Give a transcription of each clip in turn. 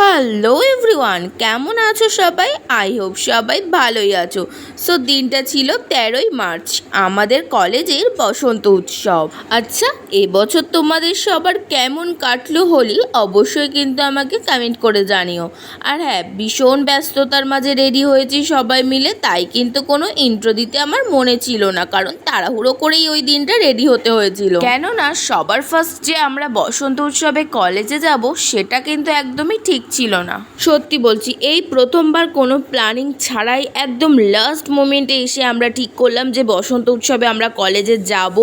Hello everyone কেমন আছো সবাই? আই হোপ সবাই ভালোই আছো। সো দিনটা ছিল তেরোই মার্চ, আমাদের কলেজের বসন্ত উৎসব। আচ্ছা এবছর তোমাদের সবার কেমন কাটলো হোলি? অবশ্যই কিন্তু আমাকে কমেন্ট করে জানিও। আর হ্যাঁ ভীষণ ব্যস্ততার মাঝে রেডি হয়েছি সবাই মিলে, তাই কিন্তু কোনো ইন্ট্রো দিতে আমার মনে ছিল না, কারণ তাড়াহুড়ো করেই ওই দিনটা রেডি হতে হয়েছিল। কেননা, সবার ফার্স্ট যে আমরা বসন্ত উৎসবে কলেজে যাব, সেটা কিন্তু একদমই ঠিক ছিল না। সত্যি বলছি, এই প্রথমবার কোনো প্ল্যানিং ছাড়াই একদম লাস্ট মোমেন্টে এসে আমরা ঠিক করলাম যে বসন্ত উৎসবে আমরা কলেজে যাব।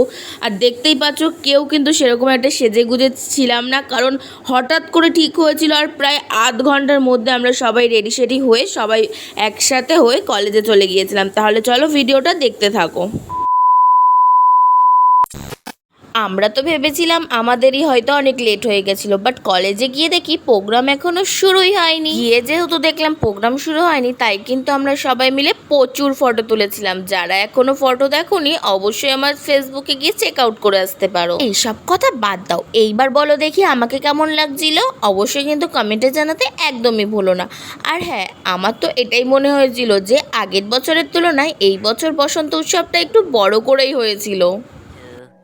আর দেখতেই পাচ্ছ, কেউ কিন্তু সেরকম একটা সেজে গুজে ছিলাম না, কারণ হঠাৎ করে ঠিক হয়েছিল আর প্রায় আধ ঘণ্টার মধ্যে আমরা সবাই রেডি সেডি হয়ে সবাই একসাথে হয়ে কলেজে চলে গিয়েছিলাম। তাহলে চলো ভিডিওটা দেখতে থাকো। আমরা তো ভেবেছিলাম আমাদেরই হয়তো অনেক লেট হয়ে গেছিল বাট কলেজে গিয়ে দেখি প্রোগ্রাম এখনও শুরুই হয়নি। গিয়ে যেহেতু দেখলাম প্রোগ্রাম শুরু হয়নি, তাই কিন্তু আমরা সবাই মিলে প্রচুর ফটো তুলেছিলাম। যারা এখনও ফটো দেখোনি, অবশ্যই আমার ফেসবুকে গিয়ে চেক আউট করে আসতে পারো। এইসব কথা বাদ দাও। এইবার বলো দেখি আমাকে কেমন লাগছিল। অবশ্যই কিন্তু কমেন্টে জানাতে একদমই ভুলো না। আর হ্যাঁ আমার তো এটাই মনে হয়েছিল যে আগের বছরের তুলনায় এই বছর বসন্ত উৎসবটা একটু বড় করেই হয়েছিল।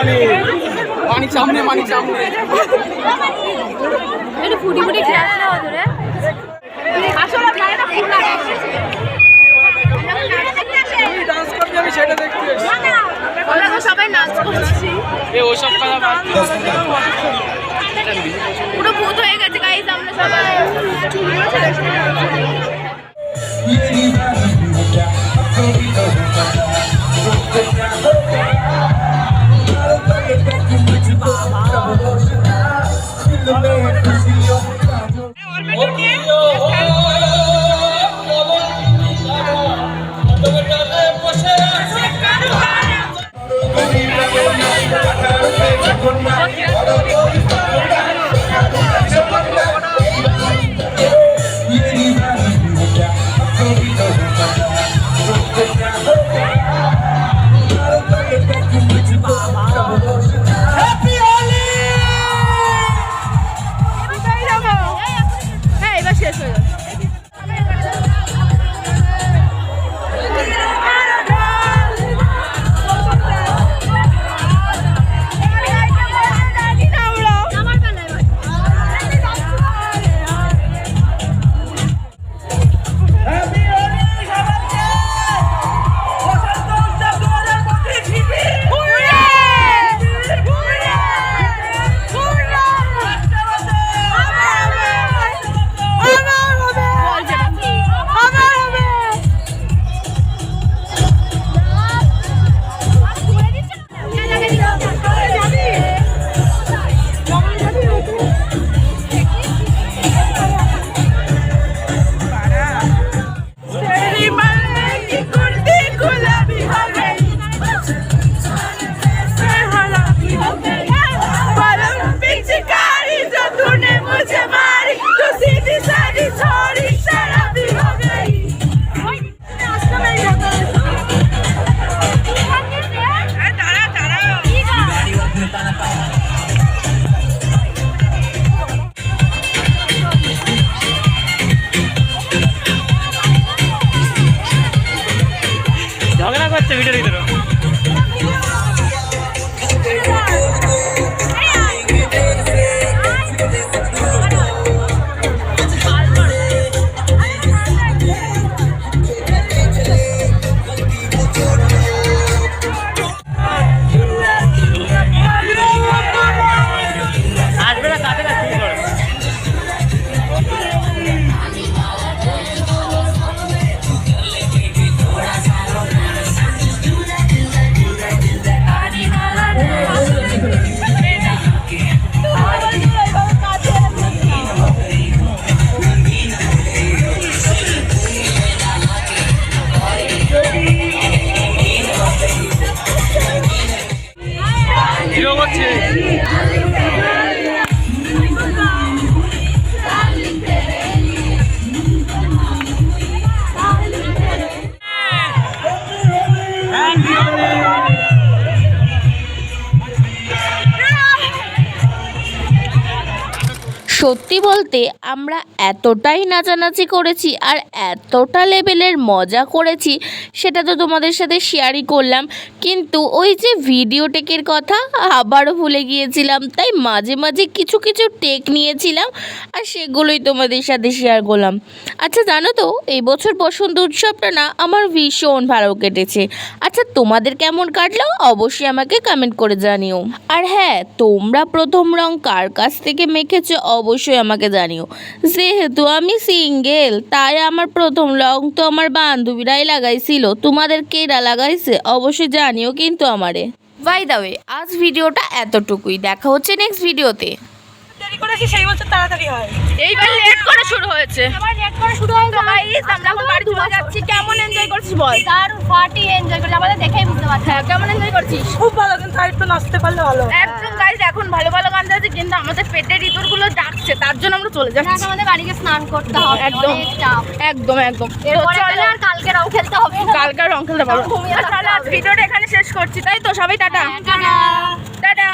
ফোনটা পানি সামনে পানি সামনে একটু ফুটি ফুটি খেয়ে আসলে ওদের আসলে গাড়িটা ফুল আমি সেটা দেখতে সবাই নাচ করছি। এ ওসব কথা পুরো ভূত হয়ে গেছে গাইস আমরা সবাই। 我的が。ঝগড়া করছে ভিডিওর ভিতরে আসবে না তাতে না শুরু সত্যি বলতে আমরা এতটাই নাচানাচি করেছি আর এতটা লেভেলের মজা করেছি, সেটা তো তোমাদের সাথে শেয়ারই করলাম। কিন্তু ওই যে ভিডিও টেকের কথা, আবারও ভুলে গিয়েছিলাম, তাই মাঝে মাঝে কিছু কিছু টেক নিয়েছিলাম আর সেগুলোই তোমাদের সাথে শেয়ার করলাম। আচ্ছা জানো তো, এই বছর বসন্ত উৎসবটা না আমার ভীষণ ভালো কেটেছে। আচ্ছা তোমাদের কেমন কাটলো? অবশ্যই আমাকে কমেন্ট করে জানিও। আর হ্যাঁ তোমরা প্রথম রং কার কাছ থেকে মেখেছো? অবশ্যই আমাকে জানিও। যেহেতু আমি সিঙ্গেল তাই আমার প্রথম রং তো আমার বান্ধবীরাই লাগাইছিল। তোমাদের কেরা লাগাইছে? অবশ্যই জানিও কিন্তু আমারে। বাই দা ওয়ে আজ ভিডিওটা এতটুকুই। দেখা হচ্ছে নেক্সট ভিডিওতে। দেরি করেছি সেই বছর তাড়াতাড়ি হয়। এইবার লেট করে শুরু হয়েছে। আবার রেড করে শুরু হয়ে তো গাইস আমরা এখন বাড়ি চলে যাচ্ছি কেমন এনজয় করছিস বল? দারুণ ফাটি এনজয় করলে আমাদের দেখেই বুঝতে পারছি হ্যাঁ কেমন এনজয় করছিস? খুব ভালো কিন্তু আর একটু নাচতে পারলে ভালো গাইস এখন ভালো ভালো গান যাচ্ছে কিন্তু আমাদের পেটের ইঁদুরগুলো ডাকছে তার জন্য আমরা চলে যাচ্ছি। আমাদের বাড়িকে স্নান করতে হবে একদম। একদম একদম। আর কালকে রং খেলতে হবে কালকে রং খেলতে পারব। তাহলে। ভিডিওটা এখানে শেষ করছি। তাই তো সবাই টাটা। হ্যাঁ, টাটা। টাটা।